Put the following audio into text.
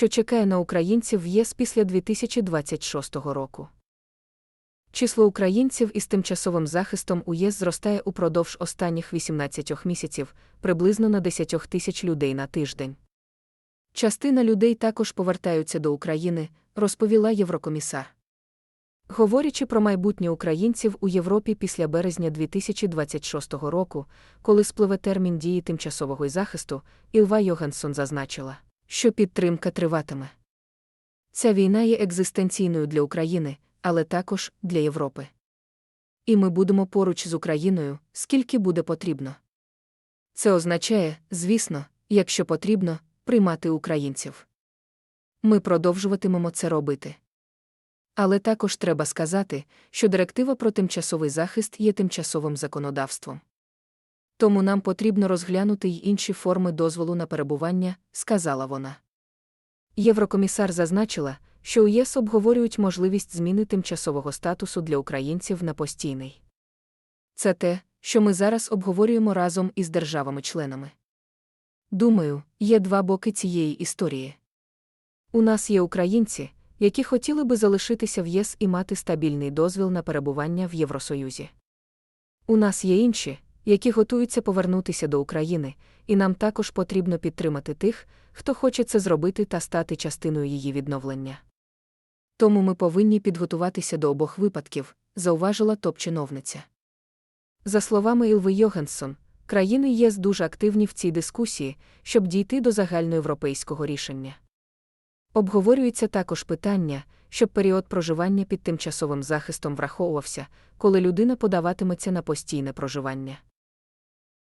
що чекає на українців в ЄС після 2026 року. Число українців із тимчасовим захистом у ЄС зростає упродовж останніх 18 місяців, приблизно на 10 тисяч людей на тиждень. Частина людей також повертаються до України, розповіла Єврокомісар. Говорячи про майбутнє українців у Європі після березня 2026 року, коли спливе термін дії тимчасового захисту, Ілва Йогансон зазначила, що підтримка триватиме. Ця війна є екзистенційною для України, але також для Європи. І ми будемо поруч з Україною, скільки буде потрібно. Це означає, звісно, якщо потрібно, приймати українців. Ми продовжуватимемо це робити. Але також треба сказати, що директива про тимчасовий захист є тимчасовим законодавством. Тому нам потрібно розглянути й інші форми дозволу на перебування, сказала вона. Єврокомісар зазначила, що у ЄС обговорюють можливість зміни тимчасового статусу для українців на постійний. Це те, що ми зараз обговорюємо разом із державами-членами. Думаю, є два боки цієї історії. У нас є українці, які хотіли би залишитися в ЄС і мати стабільний дозвіл на перебування в Євросоюзі. У нас є інші, які готуються повернутися до України, і нам також потрібно підтримати тих, хто хоче це зробити та стати частиною її відновлення. Тому ми повинні підготуватися до обох випадків, зауважила топ-чиновниця. За словами Ілви Йоганссон, країни ЄС дуже активні в цій дискусії, щоб дійти до загальноєвропейського рішення. Обговорюється також питання, щоб період проживання під тимчасовим захистом враховувався, коли людина подаватиметься на постійне проживання.